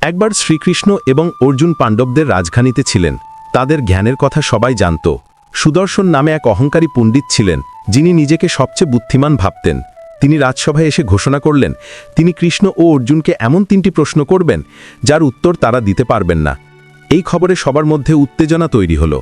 একবার শ্রীকৃষ্ণ এবং অর্জুন পাণ্ডবদের রাজধানীতে ছিলেন। তাদের জ্ঞানের কথা সবাই জানত। সুদর্শন নামে এক অহংকারী পণ্ডিত ছিলেন, যিনি নিজেকে সবচেয়ে বুদ্ধিমান ভাবতেন। তিনি রাজসভায় এসে ঘোষণা করলেন, তিনি কৃষ্ণ ও অর্জুনকে এমন তিনটি প্রশ্ন করবেন, যার উত্তর তারা দিতে পারবেন না। এই খবরে সবার মধ্যে উত্তেজনা তৈরি হল।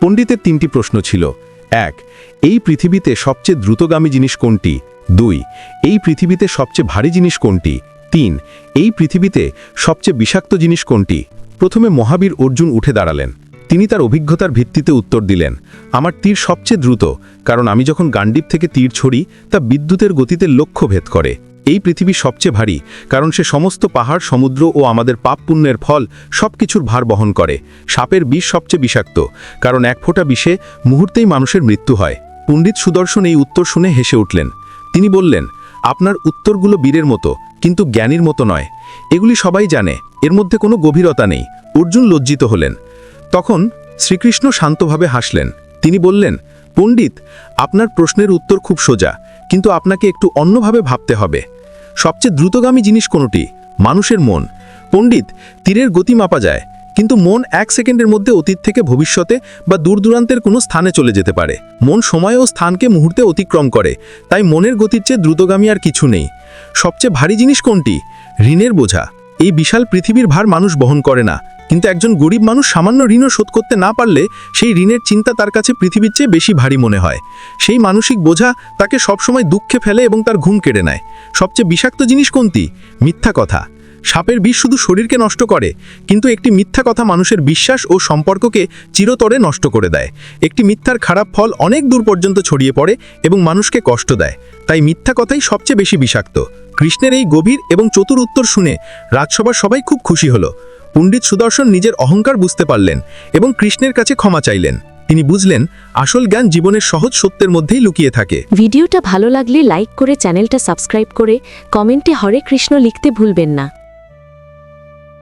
পণ্ডিতের তিনটি প্রশ্ন ছিল, এক, এই পৃথিবীতে সবচেয়ে দ্রুতগামী জিনিস কোনটি? দুই, এই পৃথিবীতে সবচেয়ে ভারী জিনিস কোনটি? তিন, এই পৃথিবীতে সবচেয়ে বিষাক্ত জিনিস কোনটি? প্রথমে মহাবীর অর্জুন উঠে দাঁড়ালেন। তিনি তার অভিজ্ঞতার ভিত্তিতে উত্তর দিলেন, আমার তীর সবচেয়ে দ্রুত, কারণ আমি যখন গান্ডিপ থেকে তীর ছড়ি, তা বিদ্যুতের গতিতে লক্ষ্য ভেদ করে। এই পৃথিবী সবচেয়ে ভারী, কারণ সে সমস্ত পাহাড়, সমুদ্র ও আমাদের পাপ পুণ্যের ফল সবকিছুর ভার বহন করে। সাপের বিষ সবচেয়ে বিষাক্ত, কারণ এক ফোঁটা বিষে মুহূর্তেই মানুষের মৃত্যু হয়। পণ্ডিত সুদর্শন এই উত্তর শুনে হেসে উঠলেন। তিনি বললেন আপনার উত্তরগুলো বীরের মতো, কিন্তু জ্ঞানীর মতো নয়। এগুলি সবাই জানে, এর মধ্যে কোনো গভীরতা নেই। অর্জুন লজ্জিত হলেন। তখন শ্রীকৃষ্ণ শান্তভাবে হাসলেন। তিনি বললেন, পণ্ডিত, আপনার প্রশ্নের উত্তর খুব সোজা, কিন্তু আপনাকে একটু অন্যভাবে ভাবতে হবে। সবচেয়ে দ্রুতগামী জিনিস কোনটি? মানুষের মন। পণ্ডিত, তীরের গতি মাপা যায়। কিন্তু মন এক সেকেন্ডের মধ্যে অতীত থেকে ভবিষ্যতে বা দূর দূরান্তের কোনো স্থানে চলে যেতে পারে। মন সময় ও স্থানকে মুহূর্তে অতিক্রম করে, তাই মনের গতির চেয়ে দ্রুতগামী আর কিছু নেই। সবচেয়ে ভারী জিনিস কোনটি? ঋণের বোঝা। এই বিশাল পৃথিবীর ভার মানুষ বহন করে না, কিন্তু একজন গরিব মানুষ সামান্য ঋণও শোধ করতে না পারলে সেই ঋণের চিন্তা তার কাছে পৃথিবীর চেয়ে বেশি ভারী মনে হয়। সেই মানসিক বোঝা তাকে সবসময় দুঃখে ফেলে এবং তার ঘুম কেড়ে নেয়। সবচেয়ে বিষাক্ত জিনিস কোনটি? মিথ্যা কথা। সাপের বিষ শুধু শরীরকে নষ্ট করে, কিন্তু একটি মিথ্যা কথা মানুষের বিশ্বাস ও সম্পর্ককে চিরতরে নষ্ট করে দেয়। একটি মিথ্যার খারাপ ফল অনেক দূর পর্যন্ত ছড়িয়ে পড়ে এবং মানুষকে কষ্ট দেয়। তাই মিথ্যা কথাই সবচেয়ে বেশি বিষাক্ত। কৃষ্ণের এই গভীর এবং চতুর উত্তর শুনে রাজসভার সবাই খুব খুশি হলো। পণ্ডিত সুদর্শন নিজের অহংকার বুঝতে পারলেন এবং কৃষ্ণের কাছে ক্ষমা চাইলেন। তিনি বুঝলেন, আসল জ্ঞান জীবনের সহজ সত্যের মধ্যেই লুকিয়ে থাকে। ভিডিওটা ভালো লাগলে লাইক করে চ্যানেলটা সাবস্ক্রাইব করে কমেন্টে হরে কৃষ্ণ লিখতে ভুলবেন না।